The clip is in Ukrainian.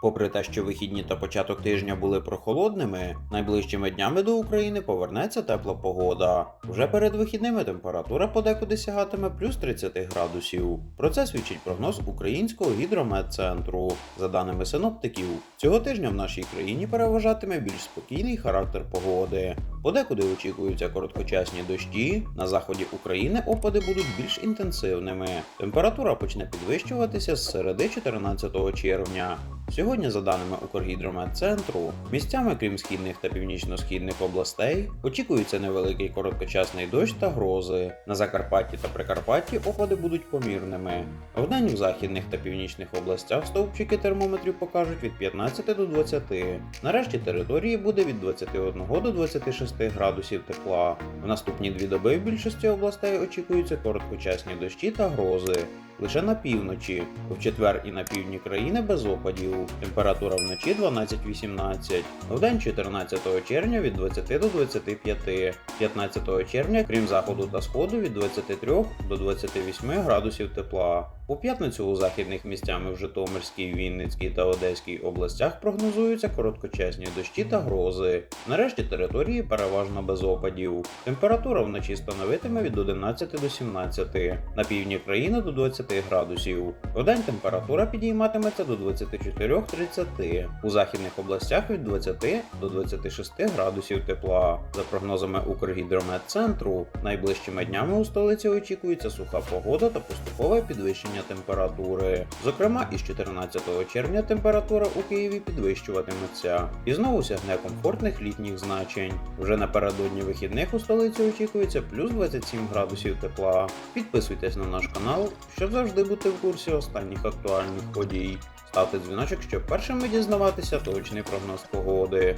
Попри те, що вихідні та початок тижня були прохолодними, найближчими днями до України повернеться тепла погода. Вже перед вихідними температура подекуди сягатиме плюс 30 градусів. Про це свідчить прогноз українського гідрометцентру. За даними синоптиків, цього тижня в нашій країні переважатиме більш спокійний характер погоди. Подекуди очікуються короткочасні дощі. На заході України опади будуть більш інтенсивними. Температура почне підвищуватися з середи 14 червня. Сьогодні, за даними Укргідрометцентру, місцями, крім східних та північно-східних областей, очікується невеликий короткочасний дощ та грози. На Закарпатті та Прикарпатті опади будуть помірними. Вдень в західних та північних областях стовпчики термометрів покажуть від 15 до 20. Нарешті території буде від 21 до 26 градусів тепла. В наступні дві доби в більшості областей очікуються короткочасні дощі та грози. Лише на півночі, в четвер і на півдні країни без опадів. Температура вночі 12-18. Вдень 14 червня від 20 до 25. 15 червня, крім заходу та сходу, від 23 до 28 градусів тепла. У п'ятницю у західних місцями в Житомирській, Вінницькій та Одеській областях прогнозуються короткочасні дощі та грози. Нарешті території переважно без опадів. Температура вночі становитиме від 11 до 17, на півдні країни до 20 градусів. Вдень температура підійматиметься до 24-30, у західних областях від 20 до 26 градусів тепла. За прогнозами Укргідрометцентру, найближчими днями у столиці очікується суха погода та поступове підвищення температури. Зокрема, із 14 червня температура у Києві підвищуватиметься і знову сягне комфортних літніх значень. Вже напередодні вихідних у столиці очікується плюс 27 градусів тепла. Підписуйтесь на наш канал, щоб завжди бути в курсі останніх актуальних подій. Ставте дзвіночок, щоб першими дізнаватися точний прогноз погоди.